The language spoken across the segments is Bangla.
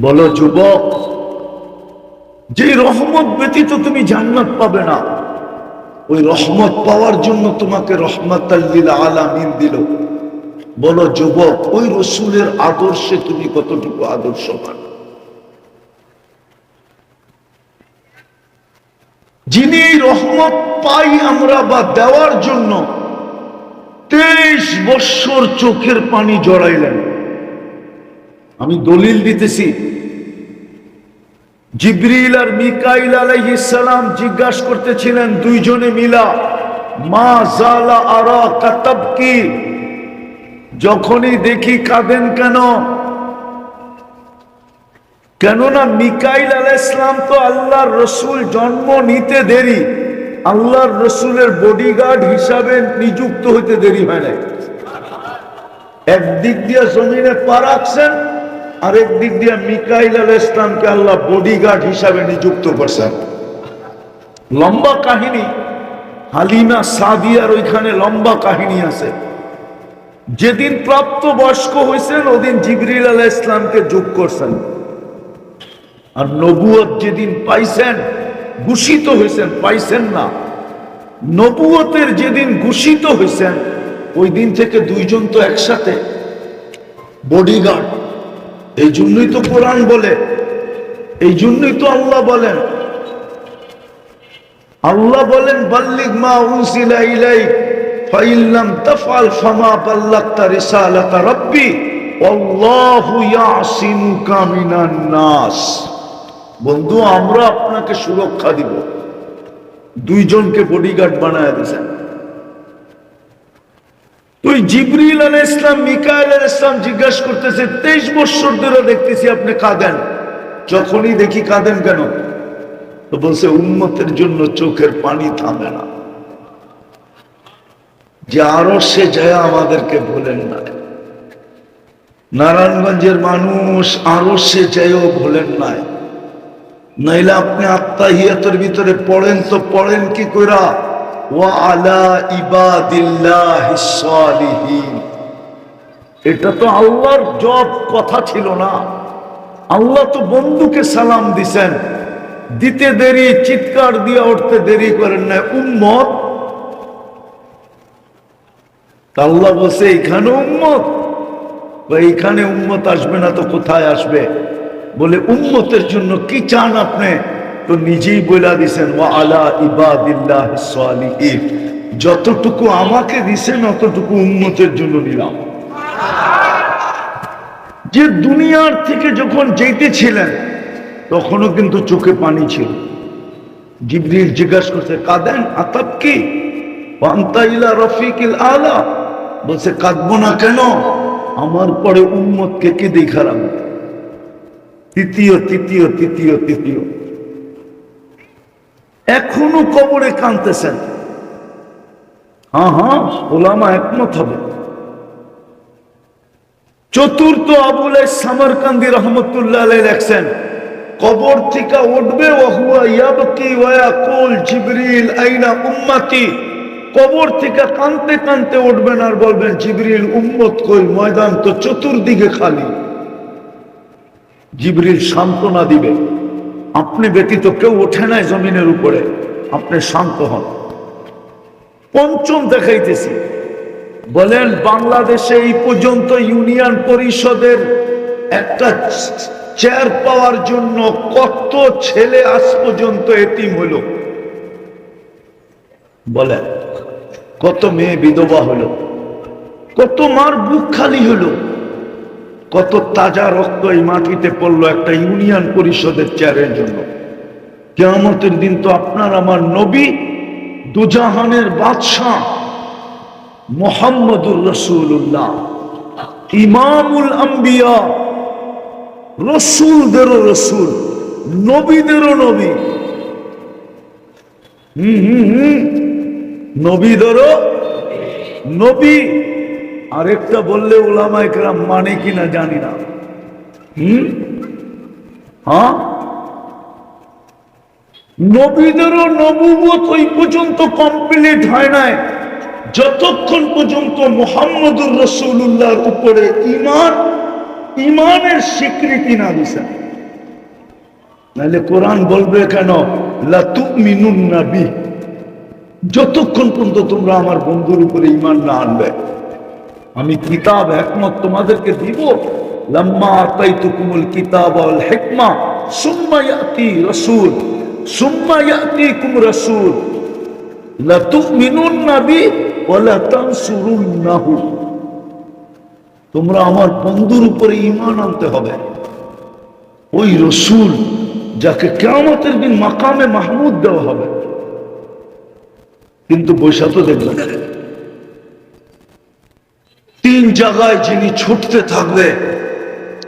বলো, যুবক যে রহমত ব্যতীত তুমি জান্নাত পাবে না, ওই রহমত পাওয়ার জন্য তোমাকে রহমত আলামিন দিল। বলো, যুবক, ওই রসুলের আদর্শে তুমি কতটুকু আদর্শবান? যিনি রহমত পাই আমরা বা দেওয়ার জন্য তেইশ বৎসর চোখের পানি জড়াইলেন আমি দলিল দিতেছি। জিব্রিল আর মিকাইল আলাইহিসসালাম জিজ্ঞাসা করতেছিলেন দুইজনে মিলা, মা জালা আরা কাতাব কি যখনই দেখি কাঁদেন কেন? কেননা মিকাইল আলাহ ইসলাম তো আল্লাহর রসুল, জন্ম নিতে দেরি। আল্লাহর রসুলের বডিগার্ড হিসাবে নিযুক্ত হইতে দেরি হয় নাই। একদিক দিয়ে জমিনে পা রাখছেন আরেক দিক দিয়ে মিকাইল আল ইসলামকে আল্লাহ বডিগার্ড হিসাবে নিযুক্ত করছেন লম্বা কাহিনী। হালিমা সাদিয়ার ওইখানে লম্বা কাহিনী আছে। যেদিন প্রাপ্ত বয়স্ক হয়েছেন ওদিন জিবরিল আলাহ ইসলামকে যোগ করছেন। আর নবুয়ত যেদিন পাইছেন, ঘোষিত হয়েছেন পাইছেন না। নবুয়তের যেদিন ঘোষিত হয়েছেন ওই দিন থেকে দুইজন তো একসাথে। বডিগার্ড এই জন্যই তো কোরআন বলে এই জন্যই তো আল্লাহ বলেন। আল্লাহ বলেন বাল্লিক মা উনসিলা ইলাই ফাইল্লাম তাফআল ফামা বাল্লাগতা রিসালাতা রাব্বি আল্লাহু ইয়াসিমুকা নাস। বন্ধু, আমরা আপনাকে সুরক্ষা দিব। দুইজনকে বডিগার্ড বানায় দিয়েছেন তুই জিবরিল আল ইসলাম মিকাইল আল ইসলাম জিজ্ঞাসা করতেছে, তেইশ বৎসর ধরে দেখতেছি আপনি কাঁদেন। যখনই দেখি কাঁদেন কেন? বলছে উন্মতের জন্য চোখের পানি থামে না। যে আরও সে যায় আমাদেরকে বলেন না। নারায়ণগঞ্জের মানুষ আরও সে যায়ও বলেন নাই নাইলে আপনি আত্মা আত্মাহিয়াতের ভিতরে পড়েন তো পড়েন কি কইরা? ওয়ালা ইবাদিল্লাহিস সালিহিন। এটা তো আল্লাহর জব কথা ছিল না। আল্লাহ তো বন্ধুকে সালাম দিছেন। দিতে দেরি, চিৎকার দিয়ে উঠতে দেরি করেন না। উম্মত। আল্লাহ বলছে এখানে উম্মত? বা, এইখানে উম্মত আসবে না তো কোথায় আসবে? বলে, উম্মতের জন্য কি চান আপনি? তো নিজেই বলে দিছেন, ওয়া আলা ইবাদিল্লাহ সালিহিন। যতটুকু আমাকে দিছেন, অতটুকু উম্মতের জন্য নিলাম। যে দুনিয়ার থেকে যখন যেতেছিলেন তখনও কিন্তু চোখে পানি ছিল। জিবরিল জিজ্ঞাসা করছে, কাঁদেন, আতাব কি? পান্তাইলা রফিকিল আলা। বলছে, কাঁদবো না কেন? আমার পরে উম্মতকে কে দেখালাম তৃতীয় তৃতীয় তৃতীয় তৃতীয়। এখনও কবরে কাঁদতেছেন। হ্যাঁ হ্যাঁ ওলামা একমত হবে। চতুর্থ আবুল সামরকান্দি রহমতুল্লাহ লেখছেন, কবর থেকে উঠবে কবর থেকে কানতে কানতে উঠবেন আর বলবেন, জিবরিল, উম্মত কই? ময়দান তো চতুর্দিকে খালি। জিবরিল সান্ত্বনা দিবে। আপনি ব্যতীত কেউ ওঠে নাই জমিনের উপরে। আপনি শান্ত হন। পঞ্চম দেখাইতেছি। বলেন, বাংলাদেশে এই পর্যন্ত ইউনিয়ন পরিষদের একটা চেয়ার পাওয়ার জন্য কত ছেলে আজ পর্যন্ত এতিম হইল? বলেন, কত মেয়ে বিধবা হলো কত মার বুক খালি হলো কত তাজা রক্ত এই মাটিতে পড়ল একটা ইউনিয়ন পরিষদের চেয়ারের জন্য। কেয়ামতের দিন তো আপনার আমার নবী দুজাহানের বাদশাহ মোহাম্মদুর রসুল্লাহ ইমামুল আম্বিয়া, রসুলদেরও রসুল, নবীদেরও নবী। হম হম হম, নবীদেরও নবী। আরেকটা বললে ওলামা একরাম মানে কিনা জানি না। হুম? হ্যাঁ? নবীদেরও নবুবত ওই পর্যন্ত কমপ্লিট হয় নাই। যতক্ষণ পর্যন্ত মোহাম্মদুর রসুল্লাহর উপরে ইমান ইমানের স্বীকৃতি না দিছে। নাহলে কোরআন বলবে কেন? লাতুমিনুন নাবি যতক্ষণ পর্যন্ত তোমরা আমার বন্ধুর উপরে ইমান না আনবে। আমি কিতাব একমত তোমাদেরকে দিব। লম্মা আতাইতুকুমুল কিতাব ওয়াল হিকমা, সুম্মা ইয়াতি রাসূল, সুম্মা ইয়াতিকুম তোমরা আমার বন্ধুর উপরে ইমান আনতে হবে। ওই রসুল যাকে কেমতের দিন মাকামে মাহমুদ দেওয়া হবে। কিন্তু বৈশা তো তিন জায়গায় যিনি ছুটতে থাকবে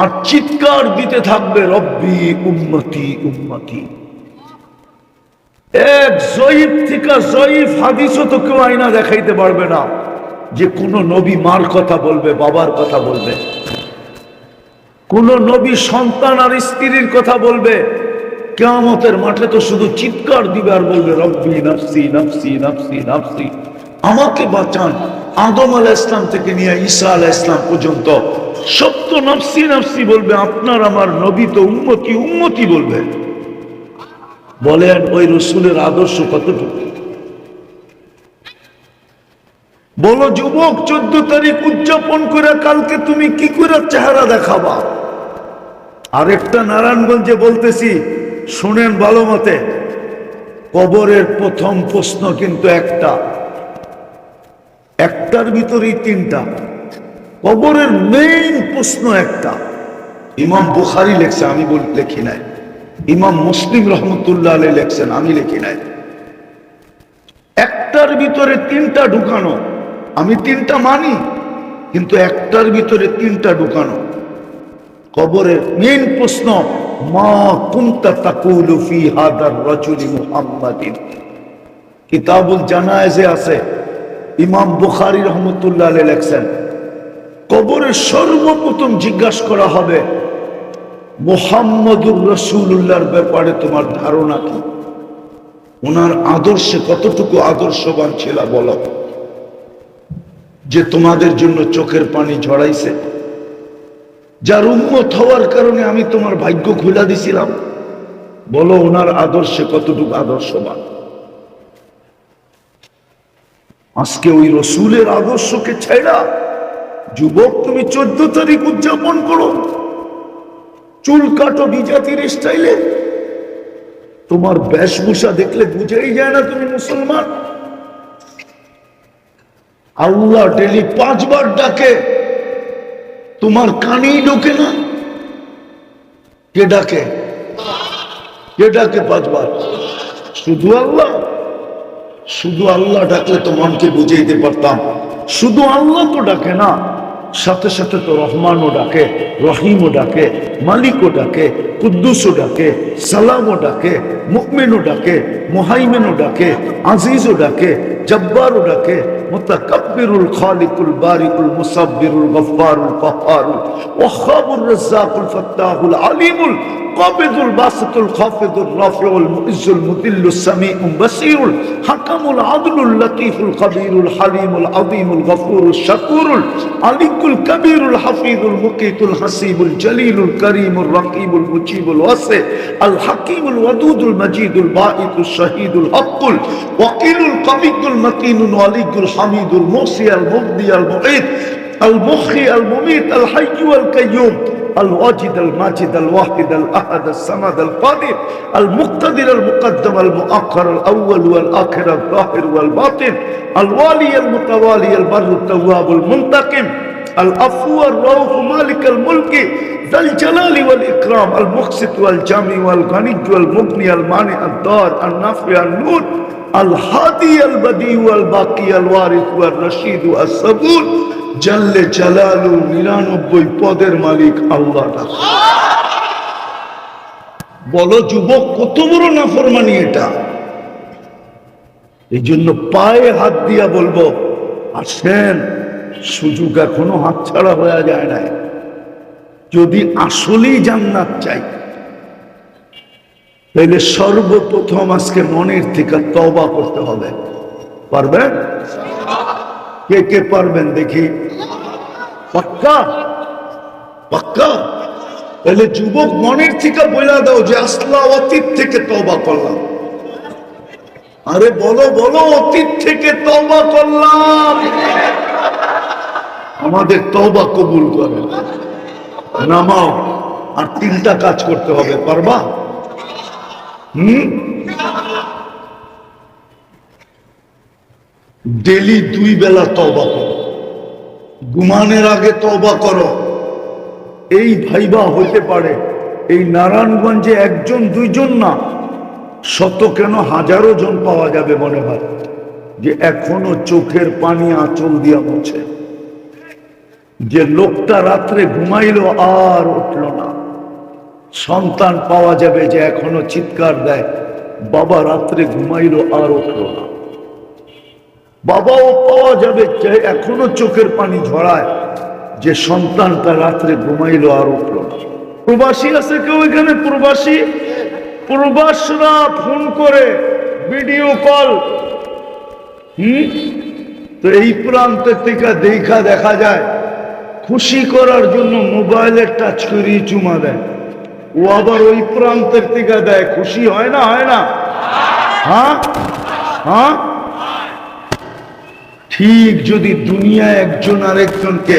আর চিৎকার দিতে থাকবে, রব্বি উম্মতি উম্মতি। এক জয়ীফ থেকে জয়ীফ হাদিসও তো কেউ আইনা দেখাইতে পারবে না যে কোন নবী মার কথা বলবে, বাবার কথা বলবে। কোন নবী সন্তান আর স্ত্রীর কথা বলবে। কেয়ামতের মাঠে তো শুধু চিৎকার দিবে আর বলবে, রব্বি নাফসি নাফসি নাফসি নাফসি। আমাকে বাঁচান। আদম আল ইসলাম থেকে নিয়ে ঈসা আল ইসলাম পর্যন্ত তো নফসি নফসি বলবে, আপনার আমার নবী তো উন্মতি উন্মতি বলবে। বলেন, ওই রসুলের আদর্শ কতটুকু? বলো, যুবক, চোদ্দ তারিখ উদযাপন করে কালকে তুমি কি করে চেহারা দেখাবা? আরেকটা নারায়ণগঞ্জে বলতেছি, শুনেন ভালো মতে, কবরের প্রথম প্রশ্ন কিন্তু একটা। একটার ভিতরেই তিনটা। কবরের মেইন প্রশ্ন একটা। ইমাম বুখারি লেখছে, আমি লেখি নাই। ইমাম মুসলিম রহমতুল্লাহ আলী লেখছেন, আমি লিখি নাই। একটার ভিতরে তিনটা ঢুকানো। আমি তিনটা মানি, কিন্তু একটার ভিতরে তিনটা ঢুকানো। কবরের মেইন প্রশ্ন, মা কুনতা তাকুলু ফি হাদার রাজুলি মুহাম্মাদিন। কিতাবুল জানায়েজে আছে ইমাম বুখারী রহমতুল্লাহ লেখছেন কবরে সর্বপ্রথম জিজ্ঞাসা করা হবে, মোহাম্মদুর রসুল্লাহর ব্যাপারে তোমার ধারণা কি? ওনার আদর্শে কতটুকু আদর্শবান ছিল বলো? যে তোমাদের জন্য চোখের পানি ঝরাইছে। যার উন্মত হওয়ার কারণে আমি তোমার ভাগ্য খুলে দিছিলাম। বলো, ওনার আদর্শে কতটুকু আদর্শবান? আজকে ওই রসুলের আদর্শকে ছেড়া যুবক তুমি চোদ্দ তারিখ উদযাপন করো। চুল কাটো বিজাতির স্টাইলে তোমার বেশভূষা দেখলে বুঝেই যায় না তুমি মুসলমান। আল্লাহ ডেলি পাঁচবার ডাকে, তোমার কানেই ঢোকে না। কে ডাকে? কে ডাকে পাঁচবার? শুধু আল্লাহ। শুধু আল্লাহ ডাকলে তো মনকে বুঝাইতে পারতাম। শুধু আল্লাহ তো ডাকে না, সাথে সাথে তো রহমানও ডাকে, রহিমও ডাকে, মালিকও ডাকে, কুদ্দুসও ডাকে, সালামও ডাকে মুকমিনও ডাকে, মোহাইমেনও ডাকে, আজিজও ডাকে, জব্বারও ডাকে, মুতাকাব্বিরুল খালিকুল বারিকুল মুসাব্বিরুল গফফারুল কহ্হারুল ওয়াহাবুর রাজ্জাকুল ফাত্তাহুল আলিমুল قابض الباسط الخافض الرافع المعز المذل السميع بصير حكم العدل اللطيف الخبير الحليم العظيم الغفور الشكور العلي الكبير الحفيظ المقيت الحسيب الجليل الكريم الرقيب المجيب الواسع الحكيم الودود المجيد الباعث الشهيد الحق الوكيل القوي المتين الولي الحميد الموصي المبدي المعيد المخي المميت الحي والقيوم الواجد الماجد الواحد الأحد الصمد القادر المقتدر المقدم المؤخر الأول والآخر الظاهر والباطن الوالي المتوالي البر التواب المنتقم العفو الرؤوف مالك الملك ذا الجلال والإكرام المقسط والجامع والغني والمغني المانع الدار النافع النور الهادي البديع والباقي الوارث والرشيد الصبور জাল্লে জালালু নিরানব্বই পদের মালিক আল্লাহ বলো যুবক, কত বড় নাফরমানি এটা? এই জন্য পায়ে হাত দিয়া বলব, আসেন, সুযোগ এখনও হাতছাড়া হয়ে যায় না যদি আসলেই জান্নাত চাই তাহলে সর্বপ্রথম আজকে মনের থেকে তবা করতে হবে। পারবেন? কে কে পারবেন দেখি। পাক্কা? পাক্কা? তাহলে যুবক মনের থেকে বলে দাও যে আসলা অতীত থেকে তবা করলাম। আরে বলো বলো অতীত থেকে তবা করলাম। আমাদের তবা কবুল করে। নামাও আর তিনটা কাজ করতে হবে পারবা? হুম? ডেলি দুই বেলা তবা করো। গুমানের আগে তবা করো। এই ভাইবা হতে পারে এই নারায়ণগঞ্জে একজন, দুইজন না, শত কেন হাজারো জন পাওয়া যাবে মনে হয়, যে এখনও চোখের পানি আঁচল দিয়া মুছে যে লোকটা রাত্রে ঘুমাইলো আর উঠল না। সন্তান পাওয়া যাবে যে এখনও চিৎকার দেয়, বাবা রাত্রে ঘুমাইলো আর উঠল না। বাবাও পাওয়া যাবে এখনও চোখের পানি ঝরায়। যে সন্তানটা রাত্রে ঘুমাইলো আর উঠল প্রবাসী আছে কেউ এখানে? প্রবাসী? প্রবাসরা ফোন করে, ভিডিও কল। হুম? তো এই প্রান্তের থেকে দেখা দেখা যায়, খুশি করার জন্য মোবাইলের টাচ করিয়ে চুমা দেয়। ও আবার ওই প্রান্তের থেকে দেয়, খুশি হয় না হয় না? হ্যাঁ? হ্যাঁ? ঠিক যদি দুনিয়া একজন আরেকজনকে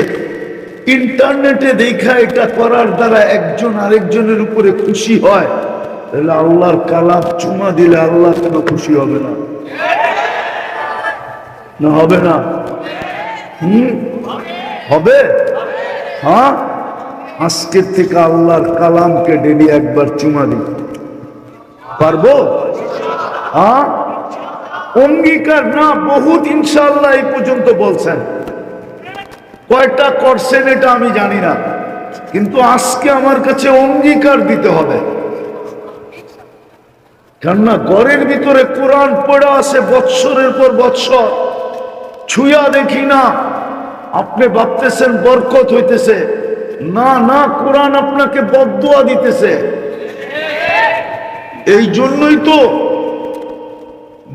ইন্টারনেটে দেখা এটা করার দ্বারা একজন আরেকজনের উপরে খুশি হয়, তাহলে আল্লাহর কালাম চুমা দিলে আল্লাহ কেন খুশি হবে না? না হবে না? হুম? হবে? হ্যাঁ? আজকের থেকে আল্লাহর কালামকে ডেলি একবার চুমা দিই। পারব? হ্যাঁ? অঙ্গীকার না, বহুত ইনশাল্লাহ এই পর্যন্ত বলছেন। কয়টা করছেন এটা আমি জানি না। কিন্তু আজকে আমার কাছে অঙ্গীকার দিতে হবে। কেননা ঘরের ভিতরে কোরআন পড়া আছে বৎসরের পর বৎসর। ছুঁয়া দেখি না। আপনি ভাবতেছেন বরকত হইতেছে। না না, কোরআন আপনাকে বদুয়া দিতেছে। এই জন্যই তো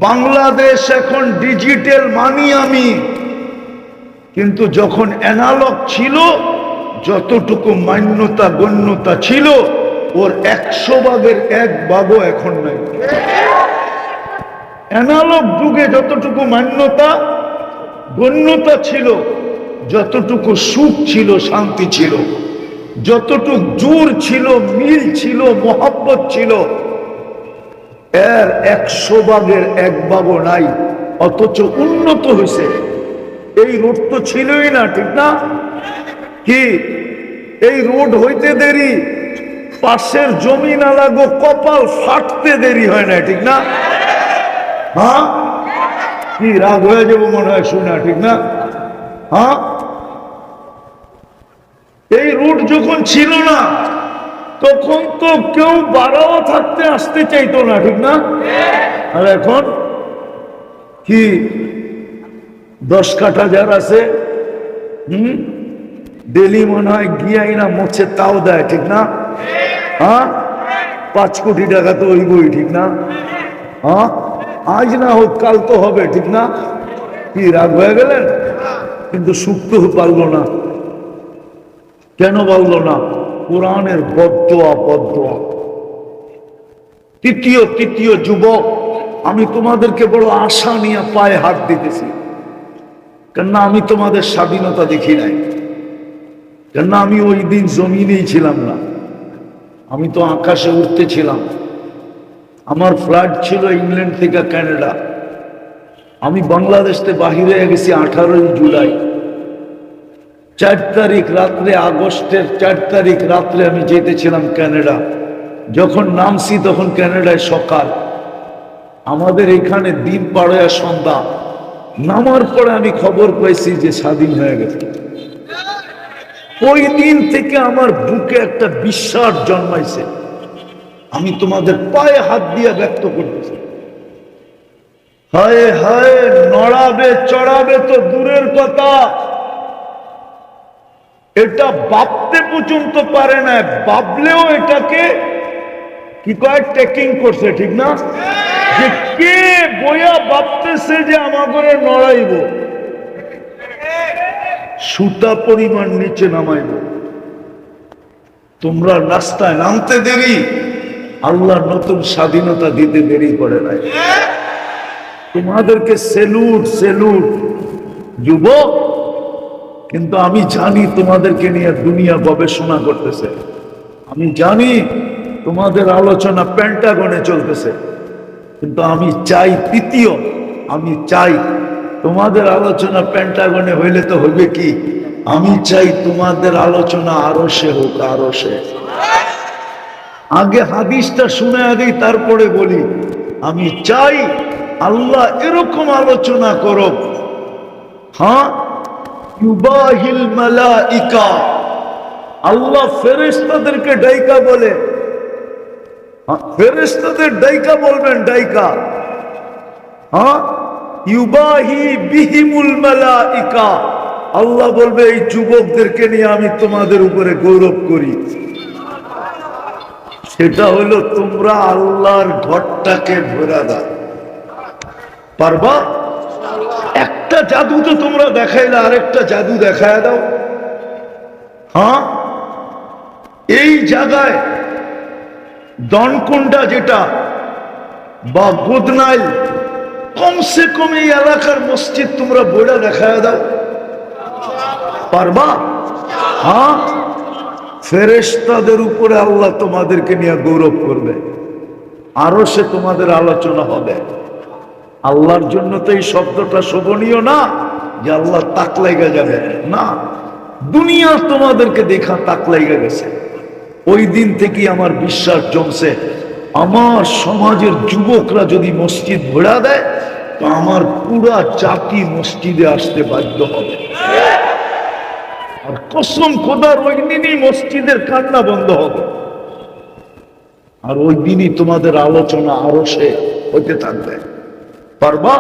বাংলাদেশ এখন ডিজিটাল মানি আমি। কিন্তু যখন অ্যানালগ ছিল, যতটুকু মান্যতা গণ্যতা ছিল, ওর একশো ভাগের এক ভাগও এখন নাই। অ্যানালগ যুগে যতটুকু মান্যতা গণ্যতা ছিল, যতটুকু সুখ ছিল, শান্তি ছিল, যতটুকু জোর ছিল, মিল ছিল, মোহাব্বত ছিল এর একশো ভাগের এক ভাগও নাই, অথচ উন্নত হয়েছে। এই রোড তো ছিলই না, ঠিক না? কি? এই রোড হইতে দেরি, পাশের জমি না লাগো, কপাল ফাটতে দেরি হয় না, ঠিক না? হ্যাঁ? কি রাগ হয়ে যাব মনে হয় শোনা, ঠিক না? হ্যাঁ? এই রুট যখন ছিল না তখন তো কেউ বাড়াও থাকতে আসতে চাইতো না, ঠিক না? আর এখন কি? দশ কাঠা যার আছে, হুম? ডেলি মনে হয় গিয়াই না মোছে, তাও দেয়, ঠিক না? হ্যাঁ? পাঁচ কোটি টাকা তো ওই বই ঠিক না? হ্যাঁ? আজ না হোক, কাল তো হবে, ঠিক না? কি রাগ হয়ে গেলেন? কিন্তু সুখ তো পারল না। কেন বলল না? কোরআনের বদোয়া বদোয়া তৃতীয় তৃতীয় যুবক, আমি তোমাদেরকে বড় আশা নিয়ে পায়ে হাত দিতেছি। কেননা আমি তোমাদের স্বাধীনতা দেখি নাই। কেননা আমি ওই দিন জমিনেই ছিলাম না। আমি তো আকাশে উঠতেছিলাম আমার ফ্লাইট ছিল ইংল্যান্ড থেকে কানাডা। আমি বাংলাদেশ থেকে বাহিরে গেছি আঠারোই জুলাই। চার তারিখ রাত্রে, আগস্টের চার তারিখ রাত্রে আমি যেতেছিলাম ক্যানাডা যখন নামছি তখন ক্যানাডায় সকাল। আমাদের এখানে দিন পাড়ে সন্ধ্যা। নামার পরে আমি খবর পাইছি যে স্বাধীন হয়ে গেছে। ওই দিন থেকে আমার বুকে একটা বিশ্বাস জন্মাইছে। আমি তোমাদের পায়ে হাত দিয়ে ব্যক্ত করতেছি। হায় হায়, নড়াবে, চড়াবে তো দূরের কথা। এটা ভাবতে পর্যন্ত পারে না, ভাবলেও এটাকে কি কয় টেকিং করছে, ঠিক না? যে কে বইয়া ভাবতেছে যে আমাকে নড়াইব? সুতা পরিমাণ নিচে নামাইব। তোমরা রাস্তায় নামতে দেরি আল্লাহ নতুন স্বাধীনতা দিতে দেরি করে নাই। তোমাদেরকে সেলুট সেলুট। যুবক কিন্তু আমি জানি তোমাদেরকে নিয়ে দুনিয়া গবেষণা করতেছে। আমি জানি তোমাদের আলোচনা প্যান্টাগনে চলতেছে। কিন্তু আমি চাই তৃতীয়, আমি চাই তোমাদের আলোচনা প্যান্টাগনে হইলে তো হইবে কি? আমি চাই তোমাদের আলোচনা আরও সে হোক, আরও সে। আগে হাদিসটা শুনে আগেই তারপরে বলি, আমি চাই আল্লাহ এরকম আলোচনা করো হ্যাঁ? ইউবাহিল মালাইকা। আল্লাহ ফেরেশতাদেরকে ডাইকা বলে। হ্যাঁ, ফেরেশতাদের ডাইকা বলবেন ডাইকা। হ্যাঁ ইউবাহি বিহিমুল মালাইকা। আল্লাহ বলবে এই যুবকদেরকে নিয়ে আমি তোমাদের উপরে গৌরব করি। সেটা হলো তোমরা আল্লাহর ঘরটাকে ভরা দাও পারবা? একটা জাদু তো তোমরা দেখাইলে, আরেকটা জাদু দেখায় দাও। হ্যাঁ? এই জায়গায় দনকুন্ডা যেটা বা গোদনাইল, কমসে কম এই এলাকার মসজিদ তোমরা বইটা দেখায় দাও। পারবা? হ্যাঁ? ফেরেশতাদের উপরে আল্লাহ তোমাদেরকে নিয়ে গৌরব করবে। আরও সে তোমাদের আলোচনা হবে। আল্লাহর জন্য তো এই শব্দটা শোভনীয় না যে আল্লাহ তাক যাবে। না, দুনিয়া তোমাদেরকে দেখা তাক গেছে। ওই দিন থেকে আমার বিশ্বাস জমছে, আমার সমাজের যুবকরা যদি মসজিদ ভরা দেয়, তো আমার পুরা জাতি মসজিদে আসতে বাধ্য হবে। আর কসম খোদার, ওই দিনই মসজিদের কান্না বন্ধ হবে। আর ওই দিনই তোমাদের আলোচনা আরও সে হতে থাকবে। পারবা?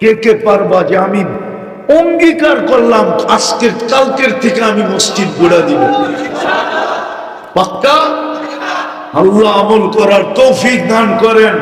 কে কে পারবা যে আমি অঙ্গীকার করলাম, আজকের, কালকের থেকে আমি মসজিদ গোড়া দিব? পাক্কা? আল্লাহ আমল করার তৌফিক দান করেন।